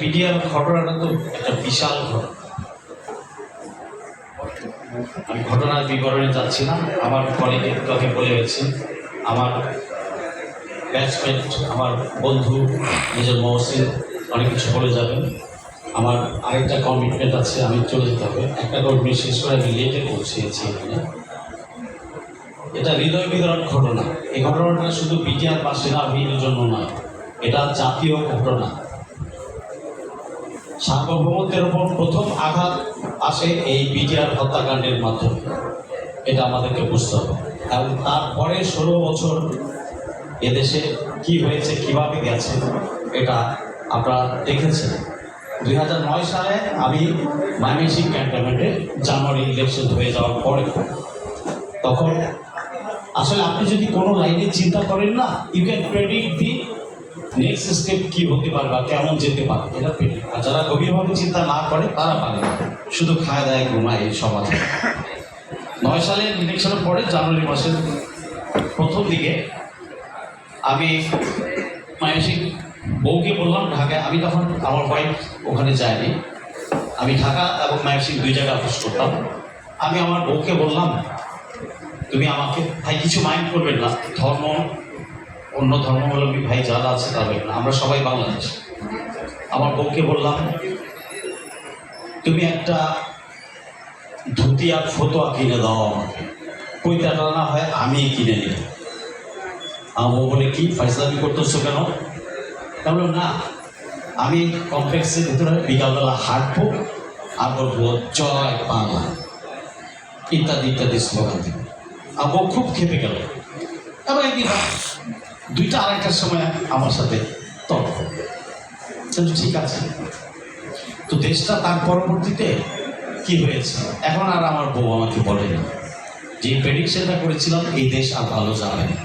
মিডিয়ার ঘটনাটা তো একটা বিশাল ঘটনা। আমি ঘটনার বিবরণে যাচ্ছি না আমার কলেজে কাকে বলে গেছে। আমার ব্যাচমেট আমার বন্ধু নিজের মহসিন, অনেক কিছু বলে যাবেন। আমার আরেকটা কমিটমেন্ট আছে, আমি চলে যেতে হবে। একটা কমিটমেন্ট শেষ করে আমি লেটে পৌঁছেছি এখানে। এটা হৃদয় বিতরণ ঘটনা। এই ঘটনাটা শুধু বিটিআর পাশে না ভিড়ের জন্য নয়। এটা জাতীয় ঘটনা। সার্বভৌমত্বের উপর প্রথম আঘাত আসে এই বিটিআর হত্যাকাণ্ডের মাধ্যমে। এটা আমাদেরকে বুঝতে হবে। এবং তারপরে ষোলো বছর এদেশে কি হয়েছে, কীভাবে গেছে, এটা আপনারা দেখেছেন। দুই হাজার নয় সালে আমি ময়মনসিং ক্যান্টনমেন্টে জানুয়ারি ইলেকশন হয়ে যাওয়ার পরে তখন আসলে আপনি যদি কোনো লাইনে চিন্তা করেন না you can predict the next step কি হতে পারে বা কেমন যেতে পারে, এটা predict। আর যারা গভীরভাবে চিন্তা না করে, তারা পারে শুধু খায়, দায়, ঘুমায়, এই সমাজে নয় সালের ইলেকশনের পরে, জানুয়ারি মাসের প্রথম দিকে, আমি মায়াসিক বউকে বললাম, ঢাকায় আমি তখন আমার ওয়াইফ ওখানে যায়নি। আমি ঢাকা এবং মায়াসিক দুই জায়গায় অফিস করতাম। আমি আমার বউকে বললাম, তুমি আমাকে, ভাই, কিছু মাইন্ড করবেন না। ধর্ম অন্য ধর্মাবলম্বী ভাই যারা আছে দেখবেন আমরা সবাই বাংলাদেশ। আমার বউকে বললাম তুমি একটা ধুতি আর ফতোয়া কিনে দাও আমাকে। কইটাটা না হয় আমি কিনে নিব। আমার বলে কি ফাইসলামি করতেছো কেন? আমি বললাম, না আমি কমপ্লেক্সের ভিতরে বিকালবেলা হাঁটবো আর বলব জয় বাংলা। ইত্যাদি ইত্যাদি স্লোগান দিব বউ খুব খেপে গেল। এবং একদিন দুইটা আড়াইটার সময় আমার সাথে তর্ক কিন্তু ঠিক আছে। তো দেশটা তার পরবর্তীতে কি হয়েছে? এখন আর আমার বউ আমাকে বলে না যে প্রেডিকশনটা করেছিলাম, এই দেশ আর ভালো যাবে না।